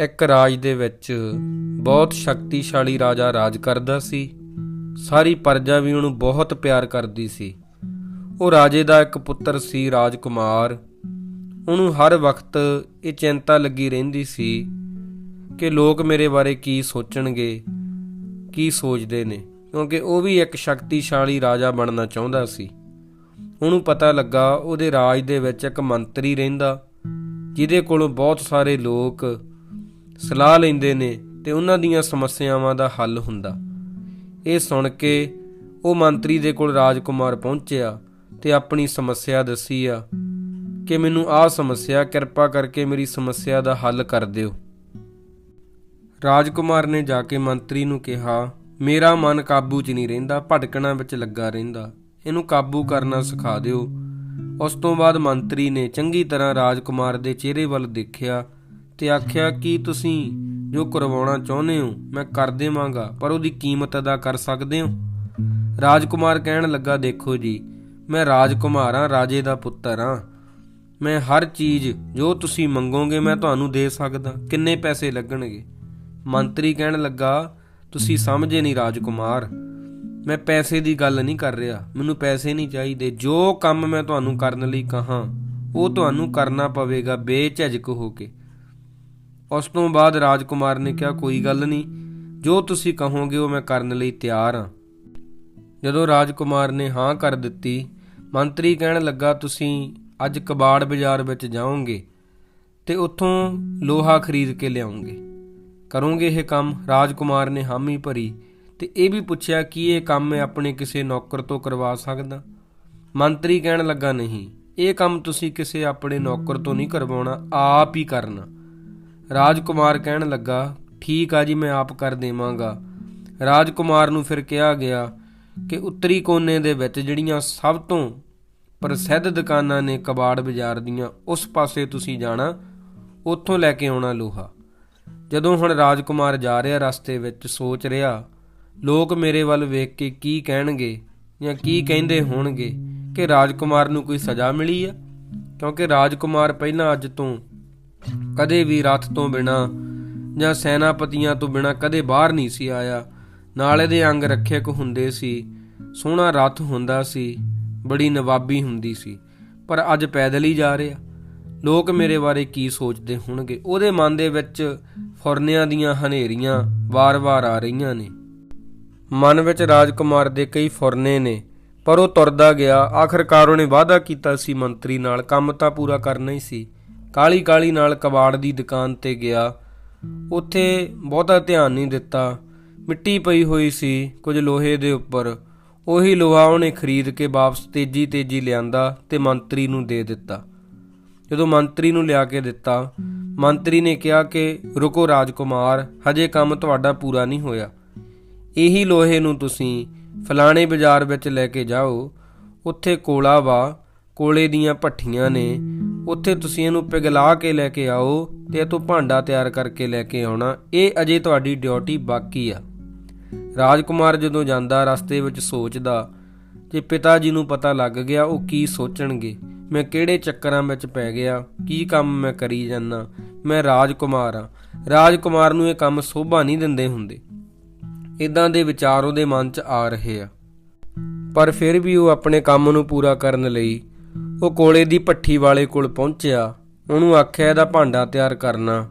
ਇੱਕ ਰਾਜ ਦੇ ਵਿੱਚ ਬਹੁਤ ਸ਼ਕਤੀਸ਼ਾਲੀ ਰਾਜਾ ਰਾਜ ਕਰਦਾ ਸੀ। ਸਾਰੀ ਪਰਜਾ ਵੀ ਉਹਨੂੰ ਬਹੁਤ ਪਿਆਰ ਕਰਦੀ ਸੀ। ਉਹ ਰਾਜੇ ਦਾ ਇੱਕ ਪੁੱਤਰ ਸੀ ਰਾਜਕੁਮਾਰ। ਉਹਨੂੰ ਹਰ ਵਕਤ ਇਹ ਚਿੰਤਾ ਲੱਗੀ ਰਹਿੰਦੀ ਸੀ ਕਿ ਲੋਕ ਮੇਰੇ ਬਾਰੇ ਕੀ ਸੋਚਣਗੇ, ਕੀ ਸੋਚਦੇ ਨੇ, ਕਿਉਂਕਿ ਉਹ ਵੀ ਇੱਕ ਸ਼ਕਤੀਸ਼ਾਲੀ ਰਾਜਾ ਬਣਨਾ ਚਾਹੁੰਦਾ ਸੀ। ਉਹਨੂੰ ਪਤਾ ਲੱਗਾ ਉਹਦੇ ਰਾਜ ਦੇ ਵਿੱਚ ਇੱਕ ਮੰਤਰੀ ਰਹਿੰਦਾ, ਜਿਹਦੇ ਕੋਲੋਂ ਬਹੁਤ ਸਾਰੇ ਲੋਕ ਸਲਾਹ ਲੈਂਦੇ ਨੇ ਤੇ ਉਹਨਾਂ ਦੀਆਂ ਸਮੱਸਿਆਵਾਂ ਦਾ ਹੱਲ ਹੁੰਦਾ। ਇਹ ਸੁਣ ਕੇ ਉਹ ਮੰਤਰੀ ਦੇ ਕੋਲ ਰਾਜਕੁਮਾਰ ਪਹੁੰਚਿਆ ਤੇ ਆਪਣੀ ਸਮੱਸਿਆ ਦੱਸੀ ਆ ਕਿ ਮੈਨੂੰ ਆਹ ਸਮੱਸਿਆ ਕਿਰਪਾ ਕਰਕੇ ਮੇਰੀ ਸਮੱਸਿਆ ਦਾ ਹੱਲ ਕਰ ਦਿਓ। ਰਾਜਕੁਮਾਰ ਨੇ ਜਾ ਕੇ ਮੰਤਰੀ ਨੂੰ ਕਿਹਾ, ਮੇਰਾ ਮਨ ਕਾਬੂ 'ਚ ਨਹੀਂ ਰਹਿੰਦਾ, ਭਟਕਣਾ ਵਿੱਚ ਲੱਗਾ ਰਹਿੰਦਾ। ਇਹਨੂੰ ਕਾਬੂ ਕਰਨਾ ਸਿਖਾ ਦਿਓ। ਉਸ ਤੋਂ ਬਾਅਦ ਮੰਤਰੀ ਨੇ ਚੰਗੀ ਤਰ੍ਹਾਂ ਰਾਜਕੁਮਾਰ ਦੇ ਚਿਹਰੇ ਵੱਲ ਦੇਖਿਆ ਤੇ ਆਖਿਆ, ਕਿ ਤੁਸੀਂ ਜੋ ਕਰਵਾਉਣਾ ਚਾਹੁੰਦੇ ਹੋ, ਮੈਂ ਕਰ ਦੇਵਾਂਗਾ, ਪਰ ਉਹਦੀ ਕੀਮਤ ਅਦਾ ਕਰ ਸਕਦੇ ਹੋ? ਰਾਜਕੁਮਾਰ ਕਹਿਣ ਲੱਗਾ, ਦੇਖੋ ਜੀ, ਮੈਂ ਰਾਜਕੁਮਾਰ ਹਾਂ, ਰਾਜੇ ਦਾ ਪੁੱਤਰ ਹਾਂ। ਮੈਂ ਹਰ ਚੀਜ਼ ਜੋ ਤੁਸੀਂ ਮੰਗੋਗੇ, ਮੈਂ ਤੁਹਾਨੂੰ ਦੇ ਸਕਦਾ। ਕਿੰਨੇ ਪੈਸੇ ਲੱਗਣਗੇ? ਮੰਤਰੀ ਕਹਿਣ ਲੱਗਾ, ਤੁਸੀਂ ਸਮਝੇ ਨਹੀਂ ਰਾਜਕੁਮਾਰ। ਮੈਂ ਪੈਸੇ ਦੀ ਗੱਲ ਨਹੀਂ ਕਰ ਰਿਹਾ। ਮੈਨੂੰ ਪੈਸੇ ਨਹੀਂ ਚਾਹੀਦੇ। ਜੋ ਕੰਮ ਮੈਂ ਤੁਹਾਨੂੰ ਕਰਨ ਲਈ ਕਹਾਂ, ਉਹ ਤੁਹਾਨੂੰ ਕਰਨਾ ਪਵੇਗਾ, ਬੇਝਿਜਕ ਹੋ ਕੇ। ਉਸ ਤੋਂ ਬਾਅਦ ਰਾਜਕੁਮਾਰ ਨੇ ਕਿਹਾ, ਕੋਈ ਗੱਲ ਨਹੀਂ, ਜੋ ਤੁਸੀਂ ਕਹੋਗੇ ਉਹ ਮੈਂ ਕਰਨ ਲਈ ਤਿਆਰ ਹਾਂ। ਜਦੋਂ ਰਾਜਕੁਮਾਰ ਨੇ ਹਾਂ ਕਰ ਦਿੱਤੀ, ਮੰਤਰੀ ਕਹਿਣ ਲੱਗਾ, ਤੁਸੀਂ ਅੱਜ ਕਬਾੜ ਬਾਜ਼ਾਰ ਵਿੱਚ ਜਾਓਗੇ ਤੇ ਉੱਥੋਂ ਲੋਹਾ ਖਰੀਦ ਕੇ ਲਿਆਓਗੇ। ਕਰੋਗੇ ਇਹ ਕੰਮ? ਰਾਜਕੁਮਾਰ ਨੇ ਹਾਮੀ ਭਰੀ ਤੇ ਇਹ ਵੀ ਪੁੱਛਿਆ, ਕਿ ਇਹ ਕੰਮ ਮੈਂ ਆਪਣੇ ਕਿਸੇ ਨੌਕਰ ਤੋਂ ਕਰਵਾ ਸਕਦਾ? ਮੰਤਰੀ ਕਹਿਣ ਲੱਗਾ, ਨਹੀਂ, ਇਹ ਕੰਮ ਤੁਸੀਂ ਕਿਸੇ ਆਪਣੇ ਨੌਕਰ ਤੋਂ ਨਹੀਂ ਕਰਵਾਉਣਾ, ਆਪ ਹੀ ਕਰਨਾ। ਰਾਜਕੁਮਾਰ ਕਹਿਣ ਲੱਗਾ, ਠੀਕ ਆ ਜੀ, ਮੈਂ ਆਪ ਕਰ ਦੇਵਾਂਗਾ। ਰਾਜਕੁਮਾਰ ਨੂੰ ਫਿਰ ਕਿਹਾ ਗਿਆ ਕਿ ਉੱਤਰੀ ਕੋਨੇ ਦੇ ਵਿੱਚ ਜਿਹੜੀਆਂ ਸਭ ਤੋਂ ਪ੍ਰਸਿੱਧ ਦੁਕਾਨਾਂ ਨੇ ਕਬਾੜ ਬਾਜ਼ਾਰ ਦੀਆਂ, ਉਸ ਪਾਸੇ ਤੁਸੀਂ ਜਾਣਾ, ਉੱਥੋਂ ਲੈ ਕੇ ਆਉਣਾ ਲੋਹਾ। ਜਦੋਂ ਹੁਣ ਰਾਜਕੁਮਾਰ ਜਾ ਰਿਹਾ ਰਸਤੇ ਵਿੱਚ, ਸੋਚ ਰਿਹਾ, ਲੋਕ ਮੇਰੇ ਵੱਲ ਵੇਖ ਕੇ ਕੀ ਕਹਿਣਗੇ ਜਾਂ ਕੀ ਕਹਿੰਦੇ ਹੋਣਗੇ ਕਿ ਰਾਜਕੁਮਾਰ ਨੂੰ ਕੋਈ ਸਜ਼ਾ ਮਿਲੀ ਆ? ਕਿਉਂਕਿ ਰਾਜਕੁਮਾਰ ਪਹਿਲਾਂ ਅੱਜ ਤੋਂ ਕਦੇ ਵੀ ਰੱਥ ਤੋਂ ਬਿਨਾ ਜਾਂ ਸੈਨਾਪਤੀਆਂ ਤੋਂ ਬਿਨਾ ਕਦੇ ਬਾਹਰ ਨਹੀਂ ਸੀ ਆਇਆ। ਨਾਲੇ ਦੇ ਅੰਗ ਰੱਖਿਅਕ ਹੁੰਦੇ ਸੀ। ਸੋਹਣਾ ਰੱਥ ਹੁੰਦਾ ਸੀ। ਬੜੀ ਨਵਾਬੀ ਹੁੰਦੀ ਸੀ। ਪਰ ਅੱਜ ਪੈਦਲ ਹੀ ਜਾ ਰਿਹਾ। ਲੋਕ ਮੇਰੇ ਬਾਰੇ ਕੀ ਸੋਚਦੇ ਹੋਣਗੇ? ਉਹਦੇ ਮਨ ਦੇ ਵਿੱਚ ਫੁਰਨਿਆਂ ਦੀਆਂ ਹਨੇਰੀਆਂ ਵਾਰ-ਵਾਰ ਆ ਰਹੀਆਂ ਨੇ। ਮਨ ਵਿੱਚ ਰਾਜਕੁਮਾਰ ਦੇ ਕਈ ਫੁਰਨੇ ਨੇ। ਪਰ ਉਹ ਤੁਰਦਾ ਗਿਆ। ਆਖਰਕਾਰ ਉਹਨੇ ਵਾਅਦਾ ਕੀਤਾ ਸੀ ਮੰਤਰੀ ਨਾਲ। ਕੰਮ ਤਾਂ ਪੂਰਾ ਕਰਨਾ ਹੀ ਸੀ। ਕਾਲੀ ਕਾਲੀ ਨਾਲ ਕਬਾੜ ਦੀ ਦੁਕਾਨ ਤੇ ਗਿਆ। ਉੱਥੇ ਬਹੁਤਾ ਧਿਆਨ ਨਹੀਂ ਦਿੱਤਾ। ਮਿੱਟੀ ਪਈ ਹੋਈ ਸੀ ਕੁਝ ਲੋਹੇ ਦੇ ਉੱਪਰ। ਉਹੀ ਲੋਹਾ ਉਹਨੇ ਖਰੀਦ ਕੇ ਵਾਪਸ ਤੇਜੀ ਤੇਜੀ ਲਿਆਂਦਾ ਤੇ ਮੰਤਰੀ ਨੂੰ ਦੇ ਦਿੱਤਾ। ਜਦੋਂ ਮੰਤਰੀ ਨੂੰ ਲਿਆ ਕੇ ਦਿੱਤਾ, ਮੰਤਰੀ ਨੇ ਕਿਹਾ ਕਿ, ਰੁਕੋ ਰਾਜਕੁਮਾਰ, ਹਜੇ ਕੰਮ ਤੁਹਾਡਾ ਪੂਰਾ ਨਹੀਂ ਹੋਇਆ। ਇਹੀ ਲੋਹੇ ਨੂੰ ਤੁਸੀਂ ਫਲਾਣੇ ਬਾਜ਼ਾਰ ਵਿੱਚ ਲੈ ਕੇ ਜਾਓ। ਉੱਥੇ ਕੋਲਾ ਵਾ, ਕੋਲੇ ਦੀਆਂ ਭੱਠੀਆਂ ਨੇ ਉੱਥੇ ਤੁਸੀਂ ਇਹਨੂੰ ਪਿਘਲਾ ਕੇ ਲੈ ਕੇ ਆਓ ਤੇ ਇਹ ਤੋਂ ਭਾਂਡਾ ਤਿਆਰ ਕਰਕੇ ਲੈ ਕੇ ਆਉਣਾ। ਇਹ ਅਜੇ ਤੁਹਾਡੀ ਡਿਊਟੀ ਬਾਕੀ ਆ। ਰਾਜਕੁਮਾਰ ਜਦੋਂ ਜਾਂਦਾ, ਰਸਤੇ ਵਿੱਚ ਸੋਚਦਾ, ਜੇ ਪਿਤਾ ਜੀ ਨੂੰ ਪਤਾ ਲੱਗ ਗਿਆ, ਉਹ ਕੀ ਸੋਚਣਗੇ? ਮੈਂ ਕਿਹੜੇ ਚੱਕਰਾਂ ਵਿੱਚ ਪੈ ਗਿਆ? ਕੀ ਕੰਮ ਮੈਂ ਕਰੀ ਜਾਂਦਾ? ਮੈਂ ਰਾਜਕੁਮਾਰ ਆ। ਰਾਜਕੁਮਾਰ ਨੂੰ ਇਹ ਕੰਮ ਸੋਭਾ ਨਹੀਂ ਦਿੰਦੇ ਹੁੰਦੇ। ਇਦਾਂ ਦੇ ਵਿਚਾਰ ਉਹਦੇ ਮਨ 'ਚ ਆ ਰਹੇ ਆ। ਪਰ ਫਿਰ ਵੀ ਉਹ ਆਪਣੇ ਕੰਮ ਨੂੰ ਪੂਰਾ ਕਰਨ ਲਈ ਉਹ ਕੋਲੇ ਦੀ ਭੱਠੀ ਵਾਲੇ ਕੋਲ ਪਹੁੰਚਿਆ। ਉਹਨੂੰ ਆਖਿਆ, ਇਹਦਾ ਭਾਂਡਾ ਤਿਆਰ ਕਰਨਾ।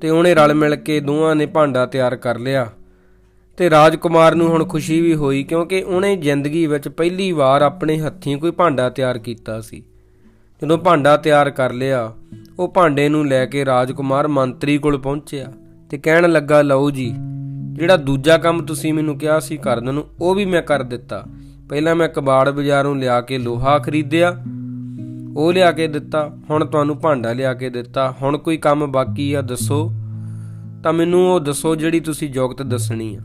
ਤੇ ਉਹਨੇ ਰਲ ਮਿਲ ਕੇ ਦੋਵਾਂ ਨੇ ਭਾਂਡਾ ਤਿਆਰ ਕਰ ਲਿਆ। ਤੇ ਰਾਜਕੁਮਾਰ ਨੂੰ ਹੁਣ ਖੁਸ਼ੀ ਵੀ ਹੋਈ, ਕਿਉਂਕਿ ਉਹਨੇ ਜ਼ਿੰਦਗੀ ਵਿੱਚ ਪਹਿਲੀ ਵਾਰ ਆਪਣੇ ਹੱਥੀਂ ਕੋਈ ਭਾਂਡਾ ਤਿਆਰ ਕੀਤਾ ਸੀ। ਜਦੋਂ ਭਾਂਡਾ ਤਿਆਰ ਕਰ ਲਿਆ, ਉਹ ਭਾਂਡੇ ਨੂੰ ਲੈ ਕੇ ਰਾਜਕੁਮਾਰ ਮੰਤਰੀ ਕੋਲ ਪਹੁੰਚਿਆ ਤੇ ਕਹਿਣ ਲੱਗਾ, ਲਓ ਜੀ, ਜਿਹੜਾ ਦੂਜਾ ਕੰਮ ਤੁਸੀਂ ਮੈਨੂੰ ਕਿਹਾ ਸੀ ਕਰਨ ਨੂੰ, ਉਹ ਵੀ ਮੈਂ ਕਰ ਦਿੱਤਾ। ਪਹਿਲਾਂ ਮੈਂ ਕਬਾੜ ਬਾਜ਼ਾਰੋਂ ਲਿਆ ਕੇ ਲੋਹਾ ਖਰੀਦਿਆ, ਉਹ ਲਿਆ ਕੇ ਦਿੱਤਾ, ਹੁਣ ਤੁਹਾਨੂੰ ਭਾਂਡਾ ਲਿਆ ਕੇ ਦਿੱਤਾ, ਹੁਣ ਕੋਈ ਕੰਮ ਬਾਕੀ ਆ ਦੱਸੋ। ਤਾਂ ਮੈਨੂੰ ਉਹ ਦੱਸੋ ਜਿਹੜੀ ਤੁਸੀਂ ਜੁਗਤ ਦੱਸਣੀ ਆ।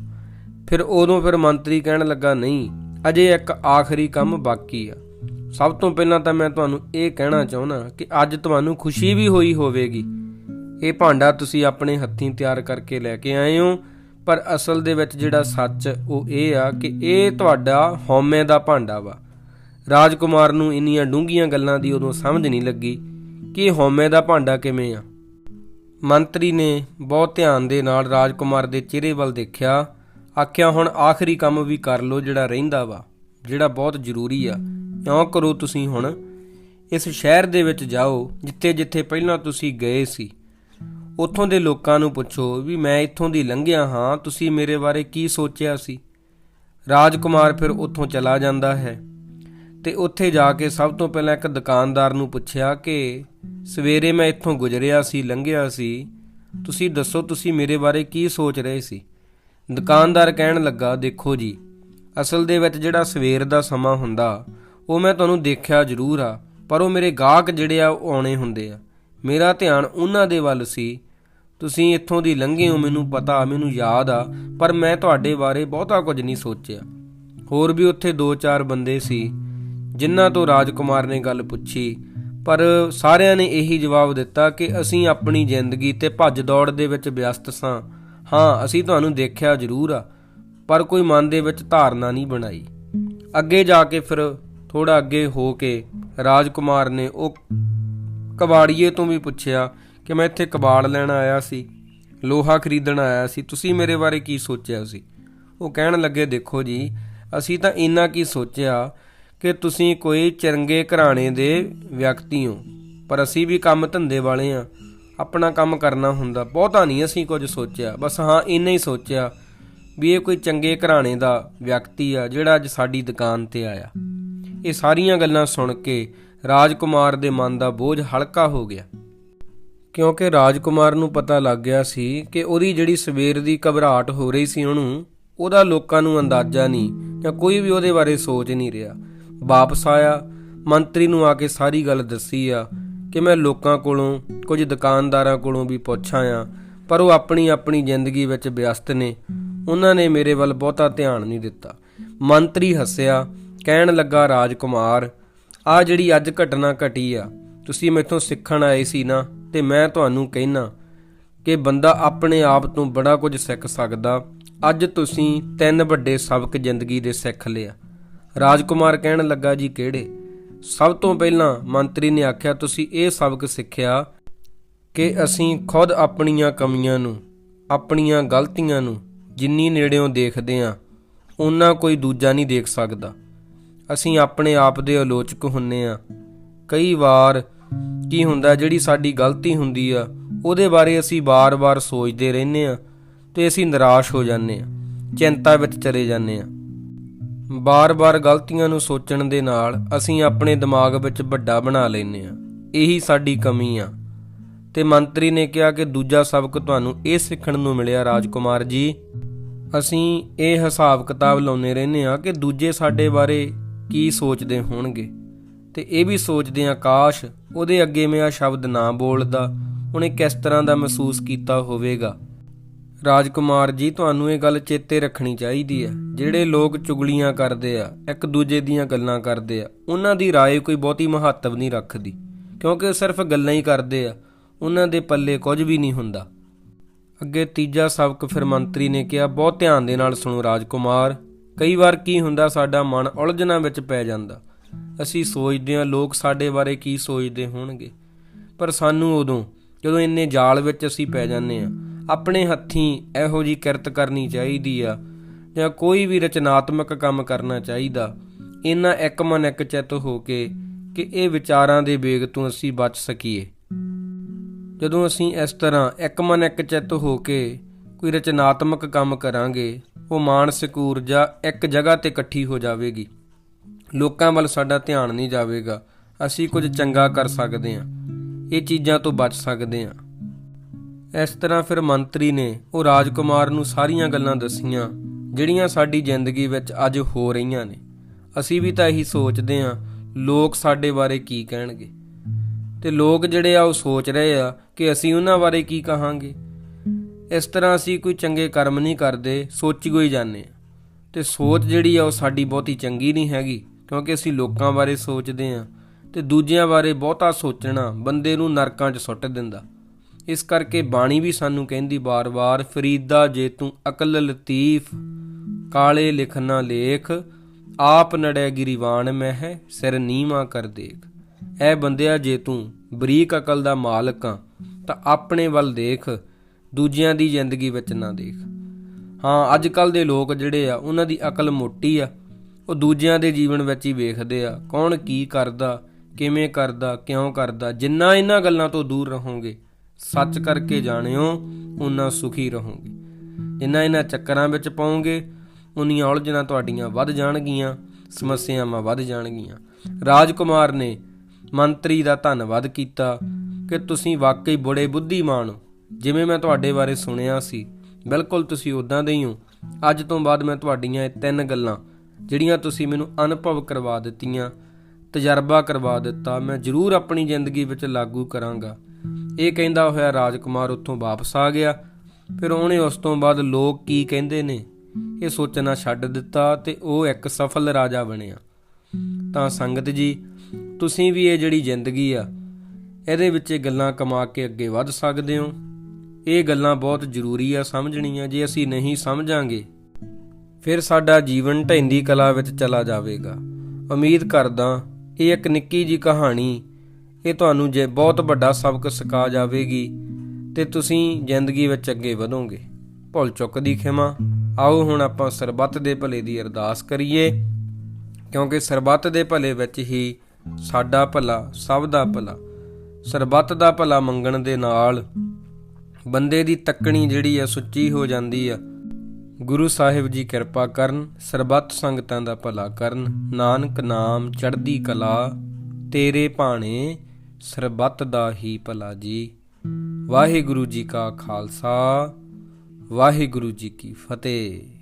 ਫਿਰ ਉਦੋਂ ਫਿਰ ਮੰਤਰੀ ਕਹਿਣ ਲੱਗਾ, ਨਹੀਂ, ਅਜੇ ਇੱਕ ਆਖਰੀ ਕੰਮ ਬਾਕੀ ਆ। ਸਭ ਤੋਂ ਪਹਿਲਾਂ ਤਾਂ ਮੈਂ ਤੁਹਾਨੂੰ ਇਹ ਕਹਿਣਾ ਚਾਹੁੰਦਾ ਕਿ ਅੱਜ ਤੁਹਾਨੂੰ ਖੁਸ਼ੀ ਵੀ ਹੋਈ ਹੋਵੇਗੀ। ਇਹ ਭਾਂਡਾ ਤੁਸੀਂ ਆਪਣੇ ਹੱਥੀਂ ਤਿਆਰ ਕਰਕੇ ਲੈ ਕੇ ਆਏ ਹੋ। ਪਰ ਅਸਲ ਦੇ ਵਿੱਚ ਜਿਹੜਾ ਸੱਚ ਉਹ ਇਹ ਆ ਕਿ ਇਹ ਤੁਹਾਡਾ ਹਉਮੈ ਦਾ ਭਾਂਡਾ ਵਾ। ਰਾਜਕੁਮਾਰ ਨੂੰ ਇੰਨੀਆਂ ਡੂੰਘੀਆਂ ਗੱਲਾਂ ਦੀ ਉਦੋਂ ਸਮਝ ਨਹੀਂ ਲੱਗੀ ਕਿ ਇਹ ਹਉਮੈ ਦਾ ਭਾਂਡਾ ਕਿਵੇਂ ਆ। ਮੰਤਰੀ ਨੇ ਬਹੁਤ ਧਿਆਨ ਦੇ ਨਾਲ ਰਾਜਕੁਮਾਰ ਦੇ ਚਿਹਰੇ ਵੱਲ ਦੇਖਿਆ, ਆਖਿਆ, ਹੁਣ ਆਖਰੀ ਕੰਮ ਵੀ ਕਰ ਲਓ ਜਿਹੜਾ ਰਹਿੰਦਾ ਵਾ, ਜਿਹੜਾ ਬਹੁਤ ਜ਼ਰੂਰੀ ਆ। ਇਉਂ ਕਰੋ ਤੁਸੀਂ ਹੁਣ। ਇਸ ਸ਼ਹਿਰ ਦੇ ਵਿੱਚ ਜਾਓ ਜਿੱਥੇ ਜਿੱਥੇ ਪਹਿਲਾਂ ਤੁਸੀਂ ਗਏ ਸੀ। ਉੱਥੋਂ ਦੇ ਲੋਕਾਂ ਨੂੰ ਪੁੱਛੋ ਵੀ ਮੈਂ ਇੱਥੋਂ ਦੀ ਲੰਘਿਆ ਹਾਂ, ਤੁਸੀਂ ਮੇਰੇ ਬਾਰੇ ਕੀ ਸੋਚਿਆ ਸੀ? ਰਾਜਕੁਮਾਰ ਫਿਰ ਉੱਥੋਂ ਚਲਾ ਜਾਂਦਾ ਹੈ ਤੇ ਉੱਥੇ ਜਾ ਕੇ ਸਭ ਤੋਂ ਪਹਿਲਾਂ ਇੱਕ ਦੁਕਾਨਦਾਰ ਨੂੰ ਪੁੱਛਿਆ ਕਿ, ਸਵੇਰੇ ਮੈਂ ਇੱਥੋਂ ਗੁਜ਼ਰਿਆ ਸੀ, ਲੰਘਿਆ ਸੀ, ਤੁਸੀਂ ਦੱਸੋ ਤੁਸੀਂ ਮੇਰੇ ਬਾਰੇ ਕੀ ਸੋਚ ਰਹੇ ਸੀ? ਦੁਕਾਨਦਾਰ ਕਹਿਣ ਲੱਗਾ, ਦੇਖੋ ਜੀ, ਅਸਲ ਦੇ ਵਿੱਚ ਜਿਹੜਾ ਸਵੇਰ ਦਾ ਸਮਾਂ ਹੁੰਦਾ, ਉਹ ਮੈਂ ਤੁਹਾਨੂੰ ਦੇਖਿਆ ਜ਼ਰੂਰ ਆ, ਪਰ ਉਹ ਮੇਰੇ ਗਾਹਕ ਜਿਹੜੇ ਆ, ਉਹ ਆਉਣੇ ਹੁੰਦੇ ਆ। ਮੇਰਾ ਧਿਆਨ ਉਹਨਾਂ ਦੇ ਵੱਲ ਸੀ। ਤੁਸੀਂ ਇੱਥੋਂ ਦੀ ਲੰਘੇ ਹੋ, ਮੈਨੂੰ ਪਤਾ, ਮੈਨੂੰ ਯਾਦ ਆ, ਪਰ ਮੈਂ ਤੁਹਾਡੇ ਬਾਰੇ ਬਹੁਤਾ ਕੁਝ ਨਹੀਂ ਸੋਚਿਆ। ਹੋਰ ਵੀ ਉੱਥੇ ਦੋ ਚਾਰ ਬੰਦੇ ਸੀ, ਜਿਨ੍ਹਾਂ ਤੋਂ ਰਾਜਕੁਮਾਰ ਨੇ ਗੱਲ ਪੁੱਛੀ, ਪਰ ਸਾਰਿਆਂ ਨੇ ਇਹੀ ਜਵਾਬ ਦਿੱਤਾ ਕਿ ਅਸੀਂ ਆਪਣੀ ਜ਼ਿੰਦਗੀ ਤੇ ਭੱਜ ਦੌੜ ਦੇ ਵਿੱਚ ਵਿਅਸਤ ਸਾਂ। ਹਾਂ, ਅਸੀਂ ਤੁਹਾਨੂੰ ਦੇਖਿਆ ਜ਼ਰੂਰ ਆ, ਪਰ ਕੋਈ ਮਨ ਦੇ ਵਿੱਚ ਧਾਰਨਾ ਨਹੀਂ ਬਣਾਈ। ਅੱਗੇ ਜਾ ਕੇ ਫਿਰ ਥੋੜਾ ਅੱਗੇ ਹੋ ਕੇ ਰਾਜਕੁਮਾਰ ਨੇ ਉਹ ਕਬਾੜੀਏ ਤੋਂ ਵੀ ਪੁੱਛਿਆ ਕਿ ਮੈਂ ਇੱਥੇ ਕਬਾੜ ਲੈਣ ਆਇਆ ਸੀ, ਲੋਹਾ ਖਰੀਦਣ ਆਇਆ ਸੀ, ਤੁਸੀਂ ਮੇਰੇ ਬਾਰੇ ਕੀ ਸੋਚਿਆ ਸੀ? ਉਹ ਕਹਿਣ ਲੱਗੇ, ਦੇਖੋ ਜੀ, ਅਸੀਂ ਤਾਂ ਇੰਨਾ ਕੀ ਸੋਚਿਆ ਕਿ ਤੁਸੀਂ ਕੋਈ ਚਰੰਗੇ ਘਰਾਣੇ ਦੇ ਵਿਅਕਤੀ ਹੋ, ਪਰ ਅਸੀਂ ਵੀ ਕੰਮ ਧੰਦੇ ਵਾਲੇ ਆ ਆਪਣਾ ਕੰਮ ਕਰਨਾ ਹੁੰਦਾ। ਬਹੁਤਾ ਨਹੀਂ ਅਸੀਂ ਕੁਝ ਸੋਚਿਆ, ਬਸ ਹਾਂ, ਇੰਨਾ ਹੀ ਸੋਚਿਆ ਵੀ ਇਹ ਕੋਈ ਚੰਗੇ ਘਰਾਣੇ ਦਾ ਵਿਅਕਤੀ ਆ ਜਿਹੜਾ ਅੱਜ ਸਾਡੀ ਦੁਕਾਨ ਤੇ ਆਇਆ। ਇਹ ਸਾਰੀਆਂ ਗੱਲਾਂ ਸੁਣ ਕੇ ਰਾਜਕੁਮਾਰ ਦੇ ਮਨ ਦਾ ਬੋਝ ਹਲਕਾ ਹੋ ਗਿਆ। ਕਿਉਂਕਿ ਰਾਜਕੁਮਾਰ ਨੂੰ ਪਤਾ ਲੱਗ ਗਿਆ ਸੀ ਕਿ ਉਹਦੀ ਜਿਹੜੀ ਸਵੇਰ ਦੀ ਘਬਰਾਹਟ ਹੋ ਰਹੀ ਸੀ ਉਹਨੂੰ, ਉਹਦਾ ਲੋਕਾਂ ਨੂੰ ਅੰਦਾਜ਼ਾ ਨਹੀਂ ਜਾਂ ਕੋਈ ਵੀ ਉਹਦੇ ਬਾਰੇ ਸੋਚ ਨਹੀਂ ਰਿਹਾ। ਵਾਪਸ ਆਇਆ, ਮੰਤਰੀ ਨੂੰ ਆ ਕੇ ਸਾਰੀ ਗੱਲ ਦੱਸੀ ਆ ਕਿ ਮੈਂ ਲੋਕਾਂ ਕੋਲੋਂ, ਕੁਝ ਦੁਕਾਨਦਾਰਾਂ ਕੋਲੋਂ ਵੀ ਪੁੱਛਾਂ ਆ ਪਰ ਉਹ ਆਪਣੀ ਆਪਣੀ ਜ਼ਿੰਦਗੀ ਵਿੱਚ ਵਿਅਸਤ ਨੇ। ਉਹਨਾਂ ਨੇ ਮੇਰੇ ਵੱਲ ਬਹੁਤਾ ਧਿਆਨ ਨਹੀਂ ਦਿੱਤਾ। ਮੰਤਰੀ ਹੱਸਿਆ, ਕਹਿਣ ਲੱਗਾ, ਰਾਜਕੁਮਾਰ ਆ ਜਿਹੜੀ ਅੱਜ ਘਟਨਾ ਘਟੀ ਆ, ਤੁਸੀਂ ਮੈਥੋਂ ਸਿੱਖਣ ਆਏ ਸੀ ਨਾ, ਤੇ ਮੈਂ ਤੁਹਾਨੂੰ ਕਹਿਣਾ ਕਿ ਬੰਦਾ ਆਪਣੇ ਆਪ ਤੋਂ ਬੜਾ ਕੁਝ ਸਿੱਖ ਸਕਦਾ। ਅੱਜ ਤੁਸੀਂ ਤਿੰਨ ਵੱਡੇ ਸਬਕ ਜ਼ਿੰਦਗੀ ਦੇ ਸਿੱਖ ਲਿਆ। ਰਾਜਕੁਮਾਰ ਕਹਿਣ ਲੱਗਾ, ਜੀ ਕਿਹੜੇ? ਸਭ ਤੋਂ ਪਹਿਲਾਂ ਮੰਤਰੀ ਨੇ ਆਖਿਆ, ਤੁਸੀਂ ਇਹ ਸਬਕ ਸਿੱਖਿਆ ਕਿ ਅਸੀਂ ਖੁਦ ਆਪਣੀਆਂ ਕਮੀਆਂ ਨੂੰ, ਆਪਣੀਆਂ ਗਲਤੀਆਂ ਨੂੰ ਜਿੰਨੀ ਨੇੜਿਓਂ ਦੇਖਦੇ ਹਾਂ ਉਹਨਾਂ ਕੋਈ ਦੂਜਾ ਨਹੀਂ ਦੇਖ ਸਕਦਾ। ਅਸੀਂ ਆਪਣੇ ਆਪ ਦੇ ਆਲੋਚਕ ਹੁੰਨੇ ਆ। ਕਈ ਵਾਰ ਕੀ ਹੁੰਦਾ, ਜਿਹੜੀ ਸਾਡੀ ਗਲਤੀ ਹੁੰਦੀ ਆ, ਉਹਦੇ ਬਾਰੇ ਅਸੀਂ ਵਾਰ-ਵਾਰ ਸੋਚਦੇ ਰਹਿੰਦੇ ਆ ਤੇ ਅਸੀਂ ਨਿਰਾਸ਼ ਹੋ ਜਾਂਦੇ ਆ, ਚਿੰਤਾ ਵਿੱਚ ਚਲੇ ਜਾਂਦੇ ਆ। ਬਾਰ-ਬਾਰ ਗਲਤੀਆਂ ਨੂੰ ਸੋਚਣ ਦੇ ਨਾਲ ਅਸੀਂ ਆਪਣੇ ਦਿਮਾਗ ਵਿੱਚ ਵੱਡਾ ਬਣਾ ਲੈਂਦੇ ਆ। ਇਹੀ ਸਾਡੀ ਕਮੀ ਆ। ਤੇ ਮੰਤਰੀ ਨੇ ਕਿਹਾ ਕਿ ਦੂਜਾ ਸਬਕ ਤੁਹਾਨੂੰ ਇਹ ਸਿੱਖਣ ਨੂੰ ਮਿਲਿਆ, ਰਾਜਕੁਮਾਰ ਜੀ। ਅਸੀਂ ਇਹ ਹਿਸਾਬ ਕਿਤਾਬ ਲਾਉਨੇ ਰਹਿੰਦੇ ਆ ਕਿ ਦੂਜੇ ਸਾਡੇ ਬਾਰੇ ਕੀ ਸੋਚਦੇ ਹੋਣਗੇ ਤੇ ਇਹ ਵੀ ਸੋਚਦੇ ਆ ਕਾਸ਼ ਉਹਦੇ ਅੱਗੇ ਮੈਂ ਆ ਸ਼ਬਦ ਨਾ ਬੋਲਦਾ ਉਹਨੇ ਕਿਸ ਤਰ੍ਹਾਂ ਦਾ ਮਹਿਸੂਸ ਕੀਤਾ ਹੋਵੇਗਾ ਰਾਜਕੁਮਾਰ ਜੀ ਤੁਹਾਨੂੰ ਇਹ ਗੱਲ ਚੇਤੇ ਰੱਖਣੀ ਚਾਹੀਦੀ ਹੈ ਜਿਹੜੇ ਲੋਕ ਚੁਗਲੀਆਂ ਕਰਦੇ ਆ ਇੱਕ ਦੂਜੇ ਦੀਆਂ ਗੱਲਾਂ ਕਰਦੇ ਆ ਉਹਨਾਂ ਦੀ رائے ਕੋਈ ਬਹੁਤੀ ਮਹੱਤਵ ਨਹੀਂ ਰੱਖਦੀ ਕਿਉਂਕਿ ਉਹ ਸਿਰਫ ਗੱਲਾਂ ਹੀ ਕਰਦੇ ਆ ਉਹਨਾਂ ਦੇ ਪੱਲੇ ਕੁਝ ਵੀ ਨਹੀਂ ਹੁੰਦਾ ਅੱਗੇ ਤੀਜਾ ਸਬਕ ਫਿਰ ਮੰਤਰੀ ਨੇ ਕਿਹਾ ਬਹੁਤ ਧਿਆਨ ਦੇ ਨਾਲ ਸੁਣੋ ਰਾਜਕੁਮਾਰ ਕਈ ਵਾਰ ਕੀ ਹੁੰਦਾ, ਸਾਡਾ ਮਨ ਉਲਝਣਾਂ ਵਿੱਚ ਪੈ ਜਾਂਦਾ। ਅਸੀਂ ਸੋਚਦੇ ਹਾਂ, ਲੋਕ ਸਾਡੇ ਬਾਰੇ ਕੀ ਸੋਚਦੇ ਹੋਣਗੇ? ਪਰ ਸਾਨੂੰ ਉਦੋਂ, ਜਦੋਂ ਇੰਨੇ ਜਾਲ ਵਿੱਚ ਅਸੀਂ ਪੈ ਜਾਂਦੇ ਆ ਆਪਣੇ ਹੱਥੀਂ ਇਹੋ ਜੀ ਕਿਰਤ ਕਰਨੀ ਚਾਹੀਦੀ ਆ, ਜਾਂ ਕੋਈ ਵੀ ਰਚਨਾਤਮਕ ਕੰਮ ਕਰਨਾ ਚਾਹੀਦਾ ਇਹਨਾਂ ਇੱਕ ਮਨ ਇੱਕ ਚਿੱਤ ਹੋ ਕੇ ਕਿ ਇਹ ਵਿਚਾਰਾਂ ਦੇ ਵੇਗ ਤੋਂ ਅਸੀਂ ਬਚ ਸਕੀਏ। ਜਦੋਂ ਅਸੀਂ ਇਸ ਤਰ੍ਹਾਂ ਇੱਕ ਮਨ ਇੱਕ ਚਿੱਤ ਹੋ ਕੇ ਕੋਈ ਰਚਨਾਤਮਕ ਕੰਮ ਕਰਾਂਗੇ ਉਹ ਮਾਨਸਿਕ ਊਰਜਾ ਇੱਕ ਜਗ੍ਹਾ ਤੇ ਇਕੱਠੀ ਹੋ ਜਾਵੇਗੀ। ਲੋਕਾਂ ਵੱਲ ਸਾਡਾ ਧਿਆਨ ਨਹੀਂ ਜਾਵੇਗਾ। ਅਸੀਂ ਕੁਝ ਚੰਗਾ ਕਰ ਸਕਦੇ ਹਾਂ। ਇਹ ਚੀਜ਼ਾਂ ਤੋਂ ਬਚ ਸਕਦੇ ਹਾਂ। ਇਸ ਤਰ੍ਹਾਂ ਫਿਰ ਮੰਤਰੀ ਨੇ ਉਹ ਰਾਜਕੁਮਾਰ ਨੂੰ ਸਾਰੀਆਂ ਗੱਲਾਂ ਦੱਸੀਆਂ, ਜਿਹੜੀਆਂ ਸਾਡੀ ਜ਼ਿੰਦਗੀ ਵਿੱਚ ਅੱਜ ਹੋ ਰਹੀਆਂ ਨੇ। ਅਸੀਂ ਵੀ ਤਾਂ ਇਹੀ ਸੋਚਦੇ ਹਾਂ, ਲੋਕ ਸਾਡੇ ਬਾਰੇ ਕੀ ਕਹਿਣਗੇ? ਤੇ ਲੋਕ ਜਿਹੜੇ ਆ ਉਹ ਸੋਚ ਰਹੇ ਆ ਕਿ ਅਸੀਂ ਉਹਨਾਂ ਬਾਰੇ ਕੀ ਕਹਾਂਗੇ? ਇਸ ਤਰ੍ਹਾਂ ਅਸੀਂ ਕੋਈ ਚੰਗੇ ਕਰਮ ਨਹੀਂ ਕਰਦੇ, ਸੋਚੀ ਹੋਈ ਜਾਂਦੇ ਆ ਤੇ ਸੋਚ ਜਿਹੜੀ ਆ ਉਹ ਸਾਡੀ ਬਹੁਤੀ ਚੰਗੀ ਨਹੀਂ ਹੈਗੀ, ਕਿਉਂਕਿ ਅਸੀਂ ਲੋਕਾਂ ਬਾਰੇ ਸੋਚਦੇ ਆ ਤੇ ਦੂਜਿਆਂ ਬਾਰੇ ਬਹੁਤਾ ਸੋਚਣਾ ਬੰਦੇ ਨੂੰ ਨਰਕਾਂ 'ਚ ਸੁੱਟ ਦਿੰਦਾ। ਇਸ ਕਰਕੇ ਬਾਣੀ ਵੀ ਸਾਨੂੰ ਕਹਿੰਦੀ ਬਾਰ-ਬਾਰ ਫਰੀਦਾ ਜੇ ਤੂੰ ਅਕਲ ਲਤੀਫ, ਕਾਲੇ ਲਿਖਣਾ ਲੇਖ, ਆਪ ਨੜੈ ਗਿਰੀਵਾਨ ਮਹਿ, ਸਿਰ ਨੀਵਾ ਕਰ ਦੇਖ। ਐ ਬੰਦਿਆ ਜੇ ਤੂੰ ਬਰੀਕ ਅਕਲ ਦਾ ਮਾਲਕ ਆ, ਤਾਂ ਆਪਣੇ ਵੱਲ ਦੇਖ ਦੂਜਿਆਂ ਦੀ ਜ਼ਿੰਦਗੀ ਵਿੱਚ ਨਾ ਦੇਖ। ਹਾਂ ਅੱਜ ਕੱਲ ਦੇ ਲੋਕ ਜਿਹੜੇ ਆ, ਉਹਨਾਂ ਦੀ ਅਕਲ ਮੋਟੀ ਆ। ਉਹ ਦੂਜਿਆਂ ਦੇ ਜੀਵਨ ਵਿੱਚ ਹੀ ਵੇਖਦੇ ਆ, ਕੌਣ ਕੀ ਕਰਦਾ, ਕਿਵੇਂ ਕਰਦਾ, ਕਿਉਂ ਕਰਦਾ। ਜਿੰਨਾ ਇਹਨਾਂ ਗੱਲਾਂ ਤੋਂ ਦੂਰ ਰਹੋਗੇ, ਸੱਚ ਕਰਕੇ ਜਾਣਿਓ ਉਨਾ ਸੁਖੀ ਰਹੋਗੇ। ਜਿੰਨਾ ਇਹਨਾਂ ਚੱਕਰਾਂ ਵਿੱਚ ਪਾਓਗੇ ਉਨੀਆਂ ਉਲਝਣਾਂ ਤੁਹਾਡੀਆਂ ਵੱਧ ਜਾਣਗੀਆਂ, ਸਮੱਸਿਆਵਾਂ ਵੱਧ ਜਾਣਗੀਆਂ। ਰਾਜਕੁਮਾਰ ਨੇ ਮੰਤਰੀ ਦਾ ਧੰਨਵਾਦ ਕੀਤਾ ਕਿ ਤੁਸੀਂ ਵਾਕਈ ਬੜੇ ਬੁੱਧੀਮਾਨ ਹੋ। ਜਿਵੇਂ ਮੈਂ ਤੁਹਾਡੇ ਬਾਰੇ ਸੁਣਿਆ ਸੀ, ਬਿਲਕੁਲ ਤੁਸੀਂ ਉਦਾਂ ਦੇ ਹੀ ਹੋ। ਅੱਜ ਤੋਂ ਬਾਅਦ ਮੈਂ ਤੁਹਾਡੀਆਂ ਇਹ ਤਿੰਨ ਗੱਲਾਂ, ਜਿਹੜੀਆਂ ਤੁਸੀਂ ਮੈਨੂੰ ਅਨੁਭਵ ਕਰਵਾ ਦਿੱਤੀਆਂ, ਤਜਰਬਾ ਕਰਵਾ ਦਿੱਤਾ, ਮੈਂ ਜ਼ਰੂਰ ਆਪਣੀ ਜ਼ਿੰਦਗੀ ਵਿੱਚ ਲਾਗੂ ਕਰਾਂਗਾ। ਇਹ ਕਹਿੰਦਾ ਹੋਇਆ ਰਾਜਕੁਮਾਰ ਉੱਥੋਂ ਵਾਪਸ ਆ ਗਿਆ। ਫਿਰ ਉਹਨੇ ਉਸ ਤੋਂ ਬਾਅਦ ਲੋਕ ਕੀ ਕਹਿੰਦੇ ਨੇ? ਇਹ ਸੋਚਣਾ ਛੱਡ ਦਿੱਤਾ ਤੇ ਉਹ ਇੱਕ ਸਫਲ ਰਾਜਾ ਬਣਿਆ। ਤਾਂ ਸੰਗਤ ਜੀ, ਤੁਸੀਂ ਵੀ ਇਹ ਜਿਹੜੀ ਜ਼ਿੰਦਗੀ ਆ, ਇਹਦੇ ਵਿੱਚ ਇਹ ਗੱਲਾਂ ਕਮਾ ਕੇ ਅੱਗੇ ਵੱਧ ਸਕਦੇ ਹੋ। ਇਹ ਗੱਲਾਂ ਬਹੁਤ ਜ਼ਰੂਰੀ ਆ ਸਮਝਣੀਆਂ ਜੇ ਅਸੀਂ ਨਹੀਂ ਸਮਝਾਂਗੇ। ਫਿਰ ਸਾਡਾ ਜੀਵਨ ਢੈਂਦੀ ਕਲਾ ਵਿੱਚ ਚਲਾ ਜਾਵੇਗਾ। ਉਮੀਦ ਕਰਦਾ, ਇਹ ਇੱਕ ਨਿੱਕੀ ਜੀ ਕਹਾਣੀ, ਇਹ ਤੁਹਾਨੂੰ ਜੇ ਬਹੁਤ ਵੱਡਾ ਸਬਕ ਸਿਖਾ ਜਾਵੇਗੀ, ਤੇ ਤੁਸੀਂ ਜ਼ਿੰਦਗੀ ਵਿੱਚ ਅੱਗੇ ਵਧੋਗੇ। ਭੁੱਲ ਚੁੱਕ ਦੀ ਖਿਮਾ, ਆਓ ਹੁਣ ਆਪਾਂ ਸਰਬੱਤ ਦੇ ਭਲੇ ਦੀ ਅਰਦਾਸ ਕਰੀਏ, ਕਿਉਂਕਿ ਸਰਬੱਤ ਦੇ ਭਲੇ ਵਿੱਚ ਹੀ ਸਾਡਾ ਭਲਾ, ਸਭ ਦਾ ਭਲਾ, ਸਰਬੱਤ ਦਾ ਭਲਾ ਮੰਗਣ ਦੇ ਨਾਲ ਬੰਦੇ ਦੀ ਤੱਕਣੀ ਜਿਹੜੀ ਆ, ਸੁੱਚੀ ਹੋ ਜਾਂਦੀ ਆ। ਗੁਰੂ ਸਾਹਿਬ ਜੀ ਕਿਰਪਾ ਕਰਨ, ਸਰਬੱਤ ਸੰਗਤਾਂ ਦਾ ਭਲਾ ਕਰਨ। ਨਾਨਕ ਨਾਮ ਚੜ੍ਹਦੀ ਕਲਾ, ਤੇਰੇ ਭਾਣੇ ਸਰਬੱਤ ਦਾ ਹੀ ਭਲਾ ਜੀ। ਵਾਹਿਗੁਰੂ ਜੀ ਕਾ ਖਾਲਸਾ, ਵਾਹਿਗੁਰੂ ਜੀ ਕੀ ਫਤਿਹ।